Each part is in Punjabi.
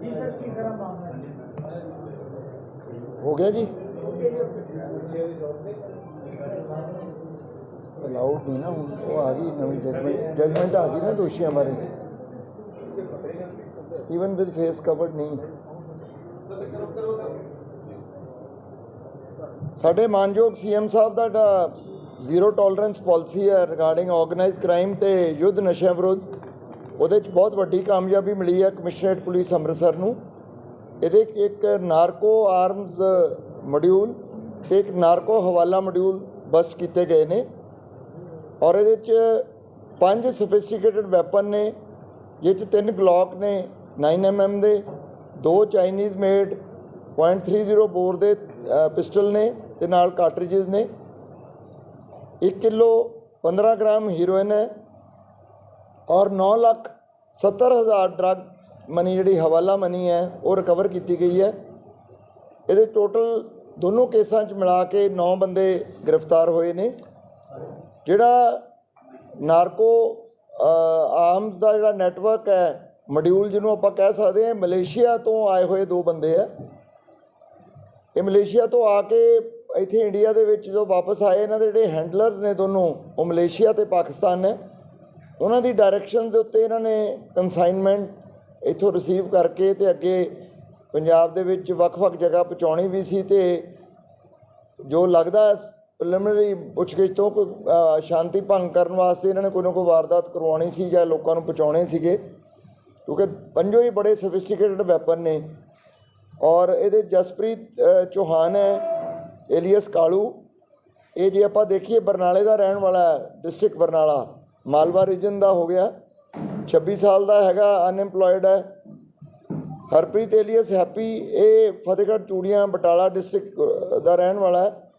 जी सर तीसरा मामला ਹੋ ਗਿਆ ਜੀ। ਅਲਾਊਡ ਨਹੀਂ ਨਾ, ਹੁਣ ਉਹ ਆ ਗਈ, ਨਵੀਂ ਜਜਮੈਂਟ ਜਜਮੈਂਟ ਆ ਗਈ ਨਾ ਦੋਸ਼ੀਆਂ ਬਾਰੇ। ਇਵਨ ਵਿਦ ਫੇਸ ਕਵਰਡ ਨਹੀਂ। ਸਾਡੇ ਮਾਨਯੋਗ ਸੀਐਮ ਸਾਹਿਬ ਦਾ ਜਿਹੜਾ ਜ਼ੀਰੋ ਟੋਲਰੈਂਸ ਪਾਲਿਸੀ ਹੈ ਰਿਗਾਰਡਿੰਗ ਆਰਗੇਨਾਈਜ਼ ਕ੍ਰਾਈਮ ਤੇ ਯੁੱਧ ਨਸ਼ਿਆਂ ਵਿਰੁੱਧ, ਉਹਦੇ 'ਚ ਬਹੁਤ ਵੱਡੀ ਕਾਮਯਾਬੀ ਮਿਲੀ ਹੈ ਕਮਿਸ਼ਨਰੇਟ ਪੁਲਿਸ ਅੰਮ੍ਰਿਤਸਰ ਨੂੰ। ਇਹਦੇ 'ਚ ਇੱਕ ਨਾਰਕੋ ਆਰਮਸ ਮੋਡਿਊਲ ਤੇ ਇੱਕ ਨਾਰਕੋ ਹਵਾਲਾ ਮੋਡਿਊਲ ਬਸਟ ਕੀਤੇ ਗਏ ਨੇ। ਔਰ ਇਹਦੇ 'ਚ ਪੰਜ ਸਫਿਸਟੀਕੇਟਡ ਵੈਪਨ ਨੇ, ਜਿਹ 'ਚ ਤਿੰਨ ਗਲੌਕ ਨੇ 9mm ਦੇ, ਦੋ ਚਾਈਨੀਜ਼ ਮੇਡ .30 ਬੋਰ ਦੇ ਪਿਸਟਲ ਨੇ ਤੇ ਨਾਲ ਕਾਰਟ੍ਰਿਜਸ ਨੇ। 1 ਕਿਲੋ 15 ਗ੍ਰਾਮ ਹੀਰੋਇਨ ਹੈ ਔਰ 9 ਲੱਖ 70 ਹਜ਼ਾਰ ਡਰਗ ਮਨੀ ਜਿਹੜੀ ਹਵਾਲਾ ਮਨੀ ਹੈ, ਉਹ ਰਿਕਵਰ ਕੀਤੀ ਗਈ ਹੈ। ਇਹਦੇ ਟੋਟਲ ਦੋਨੋਂ ਕੇਸਾਂ 'ਚ ਮਿਲਾ ਕੇ 9 ਬੰਦੇ ਗ੍ਰਿਫਤਾਰ ਹੋਏ ਨੇ। ਜਿਹੜਾ ਨਾਰਕੋ ਆਰਮਸ ਦਾ ਜਿਹੜਾ ਨੈਟਵਰਕ ਹੈ ਮੋਡਿਊਲ ਜਿਹਨੂੰ ਆਪਾਂ ਕਹਿ ਸਕਦੇ ਹਾਂ, ਮਲੇਸ਼ੀਆ ਤੋਂ ਆਏ ਹੋਏ ਦੋ ਬੰਦੇ ਆ। ਇਹ ਮਲੇਸ਼ੀਆ ਤੋਂ ਆ ਕੇ ਇੱਥੇ ਇੰਡੀਆ ਦੇ ਵਿੱਚ ਜੋ ਵਾਪਸ ਆਏ, ਇਹਨਾਂ ਦੇ ਜਿਹੜੇ ਹੈਂਡਲਰਸ ਨੇ ਦੋਨੋਂ, ਉਹ ਮਲੇਸ਼ੀਆ ਤੇ ਪਾਕਿਸਤਾਨ ਨੇ। ਉਹਨਾਂ ਦੀ ਡਾਇਰੈਕਸ਼ਨ ਦੇ ਉੱਤੇ ਇਹਨਾਂ ਨੇ ਕਨਸਾਈਨਮੈਂਟ ਇੱਥੋਂ ਰਿਸੀਵ ਕਰਕੇ ਤੇ ਅੱਗੇ ਪੰਜਾਬ ਦੇ ਵਿੱਚ ਵੱਖ-ਵੱਖ ਜਗ੍ਹਾ ਪਹੁੰਚਾਉਣੀ ਵੀ ਸੀ ਤੇ ਜੋ ਲੱਗਦਾ ਪ੍ਰੀਲਿਮਿਨਰੀ ਪੁੱਛਗਿੱਛ ਤੋਂ ਕੋਈ, ਸ਼ਾਂਤੀ ਭੰਗ ਕਰਨ ਵਾਸਤੇ ਇਹਨਾਂ ਨੇ ਕੋਈ ਨਾ ਕੋਈ ਵਾਰਦਾਤ ਕਰਵਾਉਣੀ ਸੀ ਜਾਂ ਲੋਕਾਂ ਨੂੰ ਪਹੁੰਚਾਉਣੇ ਸੀਗੇ। ਕਿਉਂਕਿ ਪੰਜੋ ਹੀ ਬੜੇ ਸੋਫਿਸਟੀਕੇਟਡ ਵੈਪਨ ਨੇ ਔਰ ਇਹਦੇ ਜਸਪ੍ਰੀਤ ਅ, ਚੌਹਾਨ ਹੈ ਏਲੀਅਸ ਕਾਲੂ। ਇਹ ਜੇ ਆਪਾਂ ਦੇਖੀਏ ਬਰਨਾਲੇ ਦਾ ਰਹਿਣ ਵਾਲਾ ਡਿਸਟ੍ਰਿਕਟ ਬਰਨਾਲਾ ਮਾਲਵਾ ਰੀਜਨ ਦਾ ਹੋ ਗਿਆ। 26 ਸਾਲ ਦਾ ਹੈਗਾ ਅਨਐਮਪਲੋਇਡ ਹੈ। ਹਰਪ੍ਰੀਤ ਏਲੀਅਸ ਹੈਪੀ ਇਹ ਫਤਿਹਗੜ੍ਹ ਚੂੜੀਆਂ ਬਟਾਲਾ ਡਿਸਟ੍ਰਿਕਟ ਦਾ ਰਹਿਣ ਵਾਲਾ ਹੈ।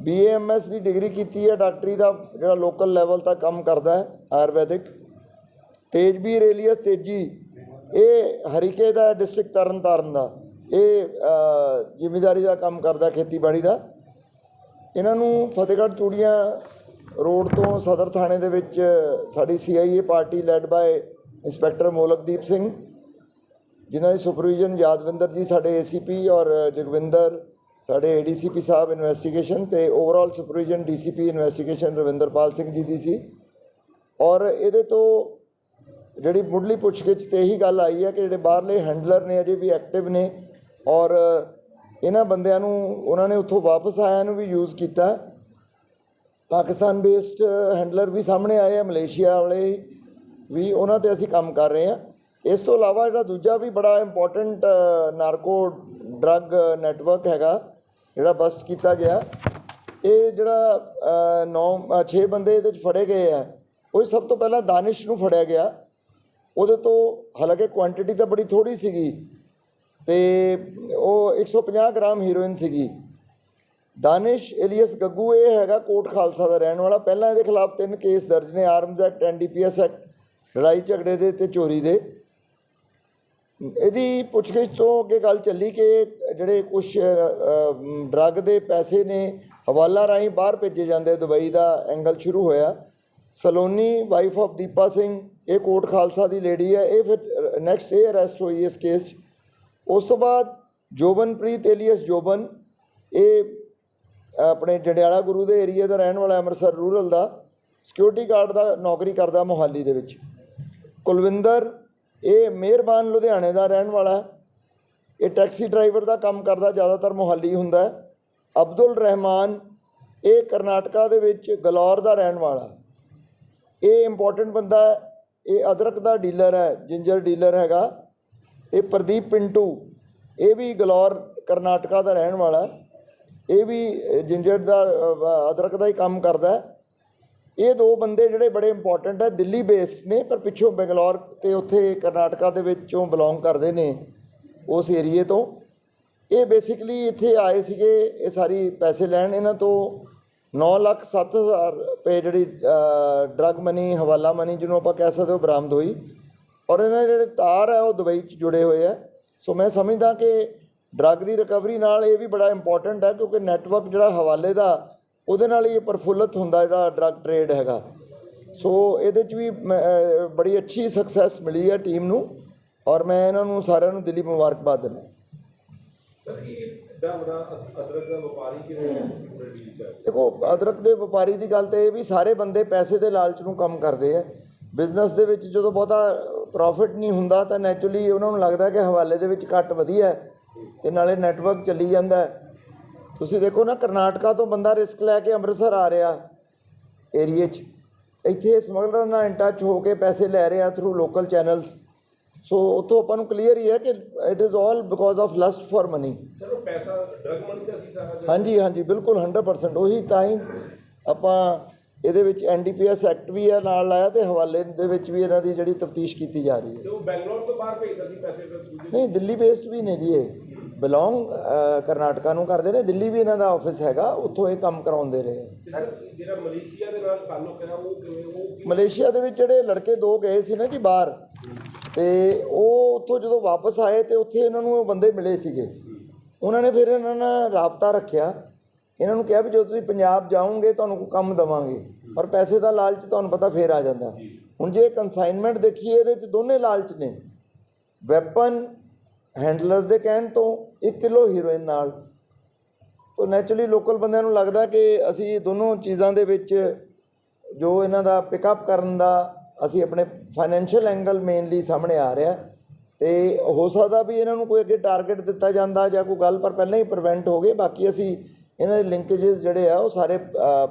ਬੀਏਐਮਐਸ ਦੀ ਡਿਗਰੀ ਕੀਤੀ ਹੈ ਡਾਕਟਰੀ ਦਾ ਜਿਹੜਾ ਲੋਕਲ ਲੈਵਲ ਤੱਕ ਕੰਮ ਕਰਦਾ ਹੈ ਆਯੁਰਵੈਦਿਕ। ਤੇਜਵੀਰ ਏਲੀਅਸ ਤੇਜੀ ਇਹ ਹਰੀਕੇ ਦਾ ਡਿਸਟ੍ਰਿਕਟ ਤਰਨ ਤਾਰਨ ਦਾ। ਇਹ ਅ, ਦਾ ਕੰਮ ਕਰਦਾ ਖੇਤੀਬਾੜੀ ਦਾ। ਇਹਨਾਂ ਨੂੰ ਫਤਿਹਗੜ੍ਹ ਚੂੜੀਆਂ ਰੋਡ ਤੋਂ ਸਦਰ ਥਾਣੇ ਦੇ ਵਿੱਚ ਸਾਡੀ CIA party led by inspector Molakdeep Singh, ਜਿਨ੍ਹਾਂ ਦੀ ਸੁਪਰਵਿਜ਼ਨ ਯਾਦਵਿੰਦਰ ਜੀ, ਸਾਡੇ ਏਸੀਪੀ ਔਰ ਜਗਵਿੰਦਰ, ਸਾਡੇ ਏਡੀਸੀਪੀ ਸਾਹਿਬ ਇਨਵੈਸਟੀਗੇਸ਼ਨ ਤੇ overall supervision DCP investigation Ravinderpal Singh ji ਦੀ ਸੀ। ਔਰ ਇਹਦੇ ਤੋਂ ਜਿਹੜੀ ਮੁੱਢਲੀ ਪੁੱਛਗਿੱਛ ਤੇ ਇਹੀ ਗੱਲ ਆਈ ਹੈ ਕਿ ਜਿਹੜੇ ਬਾਹਰਲੇ ਹੈਂਡਲਰ ਨੇ ਅਜੇ ਵੀ ਐਕਟਿਵ ਨੇ ਔਰ ਇਹਨਾਂ ਬੰਦਿਆਂ ਨੂੰ, ਉਹਨਾਂ ਨੇ ਉੱਥੋਂ ਵਾਪਸ ਆਇਆਂ ਨੂੰ ਵੀ ਯੂਜ਼ ਕੀਤਾ। ਪਾਕਿਸਤਾਨ ਬੇਸਡ ਹੈਂਡਲਰ ਵੀ ਸਾਹਮਣੇ ਆਏ ਆ, ਮਲੇਸ਼ੀਆ ਵਾਲੇ ਵੀ, ਉਹਨਾਂ ਤੇ ਅਸੀਂ ਕੰਮ ਕਰ ਰਹੇ ਹਾਂ ਇਸ ਤੋਂ ਇਲਾਵਾ ਜਿਹੜਾ ਦੂਜਾ ਵੀ ਬੜਾ ਇੰਪੋਰਟੈਂਟ ਨਾਰਕੋ ਡਰੱਗ ਨੈਟਵਰਕ ਹੈਗਾ, ਜਿਹੜਾ ਬਸਟ ਕੀਤਾ ਗਿਆ, ਇਹ ਜਿਹੜਾ 9 6 ਬੰਦੇ ਇਹਦੇ ਚ ਫੜੇ ਗਏ ਆ। ਉਹ ਸਭ ਤੋਂ ਪਹਿਲਾਂ ਦਾਨਿਸ਼ ਨੂੰ ਫੜਿਆ ਗਿਆ। ਉਹਦੇ ਤੋਂ ਹਾਲਾਂਕਿ ਕੁਆਂਟੀਟੀ ਤਾਂ ਬੜੀ ਥੋੜੀ ਸੀਗੀ ਤੇ ਉਹ 150 ਗ੍ਰਾਮ ਹੀਰੋਇਨ ਸੀਗੀ। ਦਾਨਿਸ਼ ਏਲੀਅਸ ਗੱਗੂ, ਇਹ ਹੈਗਾ ਕੋਟ ਖਾਲਸਾ ਦਾ ਰਹਿਣ ਵਾਲਾ। ਪਹਿਲਾਂ ਇਹਦੇ ਖਿਲਾਫ ਤਿੰਨ ਕੇਸ ਦਰਜ ਨੇ ਆਰਮਜ਼ ਐਕਟ ਐਨਡੀਪੀਐਸ ਐਕਟ ਲੜਾਈ ਝਗੜੇ ਦੇ ਤੇ ਚੋਰੀ ਦੇ। ਇਹਦੀ ਪੁੱਛਗਿੱਛ ਤੋਂ ਅੱਗੇ ਗੱਲ ਚੱਲੀ ਕਿ ਜਿਹੜੇ ਕੁਝ ਡਰੱਗ ਦੇ ਪੈਸੇ ਨੇ, ਹਵਾਲਾ ਰਾਹੀਂ ਬਾਹਰ ਭੇਜੇ ਜਾਂਦੇ ਦੁਬਈ ਦਾ ਐਂਗਲ ਸ਼ੁਰੂ ਹੋਇਆ। ਸਲੋਨੀ ਵਾਈਫ ਆਫ ਦੀਪਾ ਸਿੰਘ, ਇਹ ਕੋਟ ਖਾਲਸਾ ਦੀ ਲੇਡੀ ਹੈ। ਇਹ ਫਿਰ ਨੈਕਸਟ ਡੇ ਅਰੈਸਟ ਹੋਈ ਇਸ ਕੇਸ 'ਚ। ਉਸ ਤੋਂ ਬਾਅਦ ਜੋਬਨਪ੍ਰੀਤ ਏਲੀਅਸ ਜੋਬਨ, ਇਹ ਆਪਣੇ ਜੰਡਿਆਲਾ ਗੁਰੂ ਦੇ ਏਰੀਆ ਦਾ ਰਹਿਣ ਵਾਲਾ ਅੰਮ੍ਰਿਤਸਰ ਰੂਰਲ ਦਾ ਸਿਕਿਉਰਿਟੀ ਗਾਰਡ ਦਾ ਨੌਕਰੀ ਕਰਦਾ ਮੋਹਾਲੀ ਦੇ ਵਿੱਚ। ਕੁਲਵਿੰਦਰ, ਇਹ ਮਿਹਰਬਾਨ ਲੁਧਿਆਣੇ ਦਾ ਰਹਿਣ ਵਾਲਾ ਇਹ ਟੈਕਸੀ ਡਰਾਈਵਰ ਦਾ ਕੰਮ ਕਰਦਾ, ਜ਼ਿਆਦਾਤਰ ਮੋਹਾਲੀ ਹੁੰਦਾ ਅਬਦੁਲ ਰਹਿਮਾਨ, ਇਹ ਕਰਨਾਟਕਾ ਦੇ ਵਿੱਚ ਗਲੌਰ ਦਾ ਰਹਿਣ ਵਾਲਾ ਇਹ ਇੰਪੋਰਟੈਂਟ ਬੰਦਾ ਇਹ ਅਦਰਕ ਦਾ ਡੀਲਰ ਹੈ ਜਿੰਜਰ ਡੀਲਰ ਹੈਗਾ। ਇਹ ਪ੍ਰਦੀਪ ਪਿੰਟੂ, ਇਹ ਵੀ ਗਲੌਰ, ਕਰਨਾਟਕਾ ਦਾ ਰਹਿਣ ਵਾਲਾ ਇਹ ਵੀ ਜਿੰਜਰ ਦਾ ਅਦਰਕ ਦਾ ਹੀ ਕੰਮ ਕਰਦਾ ਇਹ ਦੋ ਬੰਦੇ ਜਿਹੜੇ ਬੜੇ ਇੰਪੋਰਟੈਂਟ ਹੈ, ਦਿੱਲੀ ਬੇਸਡ ਨੇ, ਪਰ ਪਿੱਛੋਂ ਬੰਗਲੌਰ ਤੇ ਉੱਥੇ ਕਰਨਾਟਕਾ ਦੇ ਵਿੱਚੋਂ ਬਿਲੋਂਗ ਕਰਦੇ ਨੇ ਉਸ ਏਰੀਏ ਤੋਂ। ਇਹ ਬੇਸਿਕਲੀ ਇੱਥੇ ਆਏ ਸੀਗੇ, ਇਹ ਸਾਰੀ ਪੈਸੇ ਲੈਣ ਇਹਨਾਂ ਤੋਂ। 9 ਲੱਖ 7 ਹਜ਼ਾਰ ਰੁਪਏ ਜਿਹੜੀ ਡਰਗ ਮਨੀ ਹਵਾਲਾ ਮਨੀ ਜਿਹਨੂੰ ਆਪਾਂ ਕਹਿ ਸਕਦੇ ਹੋ, ਬਰਾਮਦ ਹੋਈ। ਔਰ ਇਹਨਾਂ ਦੇ ਜਿਹੜੇ ਤਾਰ ਹੈ, ਉਹ ਦੁਬਈ 'ਚ ਜੁੜੇ ਹੋਏ ਆ ਸੋ ਮੈਂ ਸਮਝਦਾ ਕਿ ਡਰਗ ਦੀ ਰਿਕਵਰੀ ਨਾਲ ਇਹ ਵੀ ਬੜਾ ਇੰਪੋਰਟੈਂਟ ਹੈ ਕਿਉਂਕਿ ਨੈਟਵਰਕ ਜਿਹੜਾ ਹਵਾਲੇ ਦਾ ਉਹਦੇ ਨਾਲ ਹੀ ਇਹ ਪ੍ਰਫੁੱਲਤ ਹੁੰਦਾ ਜਿਹੜਾ ਡਰਗ ਟ੍ਰੇਡ ਹੈਗਾ। ਸੋ ਇਹਦੇ 'ਚ ਵੀ ਬੜੀ ਅੱਛੀ ਸਕਸੈਸ ਮਿਲੀ ਹੈ ਟੀਮ ਨੂੰ ਔਰ ਮੈਂ ਇਹਨਾਂ ਨੂੰ ਸਾਰਿਆਂ ਨੂੰ ਦਿਲੀ ਮੁਬਾਰਕਬਾਦ ਦਿੰਦਾ ਦੇਖੋ ਅਦਰਕ ਦੇ ਵਪਾਰੀ ਦੀ ਗੱਲ ਤੇ ਇਹ ਵੀ ਸਾਰੇ ਬੰਦੇ ਪੈਸੇ ਦੇ ਲਾਲਚ ਨੂੰ ਕੰਮ ਕਰਦੇ ਆ। ਬਿਜ਼ਨਸ ਦੇ ਵਿੱਚ ਜਦੋਂ ਬਹੁਤਾ ਪ੍ਰੋਫਿਟ ਨਹੀਂ ਹੁੰਦਾ ਤਾਂ ਨੈਚੁਰਲੀ ਉਹਨਾਂ ਨੂੰ ਲੱਗਦਾ ਕਿ ਹਵਾਲੇ ਦੇ ਵਿੱਚ ਘੱਟ ਵਧੀਆ ਹੈ। ਤੇ ਨਾਲੇ ਨੈਟਵਰਕ ਚੱਲੀ ਜਾਂਦਾ। ਤੁਸੀਂ ਦੇਖੋ ਨਾ ਕਰਨਾਟਕਾ ਤੋਂ ਬੰਦਾ ਰਿਸਕ ਲੈ ਕੇ ਅੰਮ੍ਰਿਤਸਰ ਆ ਰਿਹਾ ਏਰੀਏ 'ਚ। ਇੱਥੇ ਸਮਗਲਰ ਨਾਲ ਇਨ ਟੱਚ ਹੋ ਕੇ ਪੈਸੇ ਲੈ ਰਿਹਾ ਥਰੂ ਲੋਕਲ ਚੈਨਲਸ ਸੋ ਉੱਥੋਂ ਆਪਾਂ ਨੂੰ ਕਲੀਅਰ ਹੀ ਹੈ ਕਿ it is all because of lust for money ਉਹ ਪੈਸਾ ਡਰਗ ਮਨੀ ਦਾ ਸੀ ਸਾਰਾ? ਹਾਂਜੀ ਹਾਂਜੀ ਬਿਲਕੁਲ 100% ਉਹੀ ਤਾਂ ਹੀ ਆਪਾਂ ਇਹਦੇ ਵਿੱਚ ਐਨਡੀਪੀਐਸ ਐਕਟ ਵੀ ਹੈ ਨਾਲ ਲਾਇਆ ਤੇ ਹਵਾਲੇ ਦੇ ਵਿੱਚ ਵੀ ਇਹਨਾਂ ਦੀ ਜਿਹੜੀ ਤਫਤੀਸ਼ ਕੀਤੀ ਜਾ ਰਹੀ ਹੈ। ਤੇ ਉਹ ਬੈਂਗਲੌਰ ਤੋਂ ਬਾਹਰ ਭੇਜਦਾ ਸੀ ਪੈਸੇ ਫਿਰ ਨਹੀਂ ਦਿੱਲੀ ਬੇਸਡ ਵੀ ਨੇ ਜੀ ਇਹ। ਬਿਲੋਂਗ ਕਰਨਾਟਕਾ ਨੂੰ ਕਰਦੇ ਨੇ ਦਿੱਲੀ ਵੀ ਇਹਨਾਂ ਦਾ ਆਫਿਸ ਹੈਗਾ ਉੱਥੋਂ ਇਹ ਕੰਮ ਕਰਾਉਂਦੇ ਰਹੇ ਜਿਹੜਾ ਮਲੇਸ਼ੀਆ ਦੇ ਨਾਲ ਤਾਲੁਕ ਹੈ ਉਹ ਕਿਵੇਂ ਉਹ ਕੀ- ਮਲੇਸ਼ੀਆ ਦੇ ਵਿੱਚ ਜਿਹੜੇ ਲੜਕੇ ਦੋ ਗਏ ਸੀ ਨਾ ਜੀ ਬਾਹਰ ਤੇ ਉਹ ਉੱਥੋਂ ਜਦੋਂ ਵਾਪਸ ਆਏ ਤੇ ਉੱਥੇ ਇਹਨਾਂ ਨੂੰ ਉਹ ਬੰਦੇ ਮਿਲੇ ਸੀਗੇ। ਉਹਨਾਂ ਨੇ ਫਿਰ ਇਹਨਾਂ ਨਾਲ ਰਾਬਤਾ ਰੱਖਿਆ। ਇਹਨਾਂ ਨੂੰ ਕਿਹਾ ਵੀ ਜਦੋਂ ਤੁਸੀਂ ਪੰਜਾਬ ਜਾਓਗੇ ਤੁਹਾਨੂੰ ਕੋਈ ਕੰਮ ਦਵਾਂਗੇ। ਪਰ ਪੈਸੇ ਦਾ ਲਾਲਚ ਤੁਹਾਨੂੰ ਪਤਾ ਫੇਰ ਆ ਜਾਂਦਾ। ਹੁਣ ਜੇ ਕਨਸਾਈਨਮੈਂਟ ਦੇਖੀਏ ਇਹਦੇ ਵਿੱਚ ਦੋਨੇ ਲਾਲਚ ਨੇ। ਵੈਪਨ ਹੈਂਡਲਰਸ ਦੇ ਕਹਿਣ ਤੋਂ 1 ਕਿਲੋ ਹੀਰੋਇਨ ਨਾਲ। ਤੋ ਨੈਚੁਰਲੀ ਲੋਕਲ ਬੰਦਿਆਂ ਨੂੰ ਲੱਗਦਾ ਕਿ ਅਸੀਂ ਦੋਨੋਂ ਚੀਜ਼ਾਂ ਦੇ ਵਿੱਚ ਜੋ ਇਹਨਾਂ ਦਾ ਪਿਕਅਪ ਕਰਨ ਦਾ ਅਸੀਂ ਆਪਣੇ ਫਾਈਨੈਂਸ਼ੀਅਲ ਐਂਗਲ ਮੇਨਲੀ ਸਾਹਮਣੇ ਆ ਰਿਹਾ। ਤੇ ਹੋ ਸਕਦਾ ਵੀ ਇਹਨਾਂ ਨੂੰ ਕੋਈ ਅੱਗੇ ਟਾਰਗੇਟ ਦਿੱਤਾ ਜਾਂਦਾ ਜਾਂ ਕੋਈ ਗੱਲ ਪਰ ਪਹਿਲਾਂ ਹੀ ਪ੍ਰੀਵੈਂਟ ਹੋ ਗਏ ਬਾਕੀ ਅਸੀਂ ਇਹਨਾਂ ਦੇ ਲਿੰਕੇजेस ਜਿਹੜੇ ਆ ਉਹ ਸਾਰੇ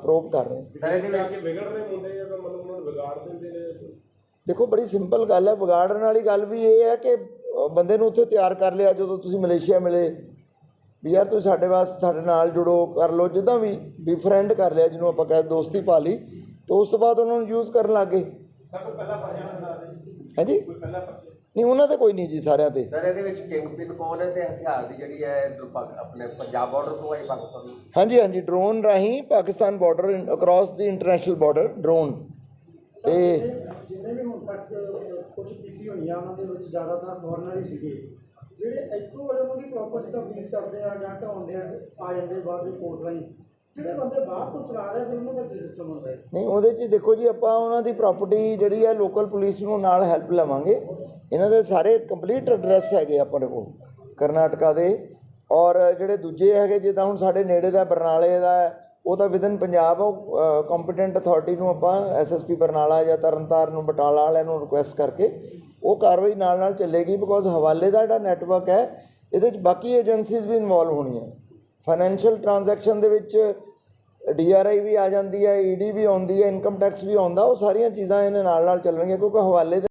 ਪ੍ਰੂਵ ਕਰ ਰਹੇ ਹਾਂ। ਦੇਖੋ ਬੜੀ ਸਿੰਪਲ ਗੱਲ ਹੈ। ਵਿਗਾੜਨ ਵਾਲੀ ਗੱਲ ਵੀ ਇਹ ਹੈ ਕਿ ਬੰਦੇ ਨੂੰ ਉੱਥੇ ਤਿਆਰ ਕਰ ਲਿਆ ਜਦੋਂ ਤੁਸੀਂ ਮਲੇਸ਼ੀਆ ਮਿਲੇ ਵੀ ਯਾਰ ਤੁਸੀਂ ਸਾਡੇ ਵਾਸਤੇ ਸਾਡੇ ਨਾਲ ਜੁੜੋ ਕਰ ਲਓ ਜਿੱਦਾਂ ਵੀ ਵੀ ਫਰੈਂਡ ਕਰ ਲਿਆ ਜਿਹਨੂੰ ਆਪਾਂ ਕਹਿੰਦੇ ਦੋਸਤੀ ਪਾ ਲਈ ਤੇ ਉਸ ਤੋਂ ਬਾਅਦ ਉਹਨਾਂ ਨੂੰ ਯੂਜ਼ ਕਰਨ ਲੱਗੇ ਦੇ ਹਾਂਜੀ? ਨਹੀਂ ਉਹਨਾਂ ਤੇ ਕੋਈ ਨਹੀਂ ਜੀ ਸਾਰਿਆਂ ਤੇ। ਸਰ ਇਹਦੇ ਵਿੱਚ ਕਿੰਗ ਪਿਨ ਕੌਣ ਹੈ ਤੇ ਹਥਿਆਰ ਦੀ ਜਿਹੜੀ ਹੈ ਆਪਣੇ ਪੰਜਾਬ ਬਾਰਡਰ ਤੋਂ ਆਈ ਪਾਕਿਸਤਾਨ ਹਾਂਜੀ ਹਾਂਜੀ ਡਰੋਨ ਰਾਹੀਂ ਪਾਕਿਸਤਾਨ ਬਾਰਡਰ ਅਕ੍ਰੋਸ ਦੀ ਇੰਟਰਨੈਸ਼ਨਲ ਬਾਰਡਰ ਡਰੋਨ ਤੇ ਜਿੰਨੇ ਵੀ ਹੁਣ ਤੱਕ ਕੁਝ ਪੀਸੀ ਹੋਈਆਂ, ਉਹਨਾਂ ਦੇ ਵਿੱਚ ਜ਼ਿਆਦਾਤਰ ਫੋਰਨਰ ਹੀ ਸੀਗੇ। ਜਿਹੜੇ ਇੱਥੋਂ ਵਾਲੇ ਉਹਨਾਂ ਦੀ ਪ੍ਰਾਪਰਟੀ ਤਾਂ ਫੀਸ ਕਰਦੇ ਆ ਜਾਂ ਢਾਉਂਦੇ ਆ ਆ ਜਾਂਦੇ ਬਾਅਦ ਵਿੱਚ ਰਾਹੀਂ। ਜਿਹੜੇ ਬੰਦੇ ਬਾਹਰ ਤੋਂ ਚਲਾ ਰਹੇ ਫਿਰ ਉਹਨਾਂ ਦਾ ਕੀ ਸਿਸਟਮ ਹੁੰਦਾ ਹੈ ਨਹੀਂ, ਉਹਦੇ 'ਚ ਦੇਖੋ ਜੀ, ਆਪਾਂ ਉਹਨਾਂ ਦੀ ਪ੍ਰਾਪਰਟੀ ਜਿਹੜੀ ਹੈ ਲੋਕਲ ਪੁਲਿਸ ਨੂੰ ਨਾਲ ਹੈਲਪ ਲਵਾਂਗੇ। ਇਹਨਾਂ ਦੇ ਸਾਰੇ ਕੰਪਲੀਟ ਐਡਰੈਸ ਹੈਗੇ ਆਪਣੇ ਕੋਲ, ਕਰਨਾਟਕਾ ਦੇ। ਔਰ ਜਿਹੜੇ ਦੂਜੇ ਹੈਗੇ, ਜਿੱਦਾਂ ਹੁਣ ਸਾਡੇ ਨੇੜੇ ਦਾ ਬਰਨਾਲੇ ਦਾ ਉਹ ਤਾਂ ਵਿਦਨ ਪੰਜਾਬ, ਉਹ ਕੰਪੀਟੈਂਟ ਅਥਾਰਟੀ ਨੂੰ ਆਪਾਂ ਐਸਐਸਪੀ ਬਰਨਾਲਾ ਜਾਂ ਤਰਨਤਾਰਨ ਨੂੰ ਬਟਾਲਾ ਵਾਲਿਆਂ ਨੂੰ ਰਿਕੁਐਸਟ ਕਰਕੇ ਉਹ ਕਾਰਵਾਈ ਨਾਲ ਨਾਲ ਚੱਲੇਗੀ ਬਿਕੋਜ਼ ਹਵਾਲੇ ਦਾ ਜਿਹੜਾ ਨੈਟਵਰਕ ਹੈ, ਇਹਦੇ ਵਿੱਚ ਬਾਕੀ ਏਜੰਸੀਜ਼ ਵੀ ਇਨਵੋਲਵ ਹੋਣੀਆਂ। ਫਾਈਨੈਂਸ਼ੀਅਲ ਟ੍ਰਾਂਜੈਕਸ਼ਨ ਦੇ ਵਿੱਚ ਡੀਆਰਆਈ ਵੀ ਆ ਜਾਂਦੀ ਹੈ ਈਡੀ ਵੀ ਆਉਂਦੀ ਹੈ ਇਨਕਮ ਟੈਕਸ ਵੀ ਆਉਂਦਾ, ਉਹ ਸਾਰੀਆਂ ਚੀਜ਼ਾਂ ਇਹਦੇ ਨਾਲ ਨਾਲ ਚੱਲਣਗੀਆਂ ਕਿਉਂਕਿ ਹਵਾਲੇ ਦੇ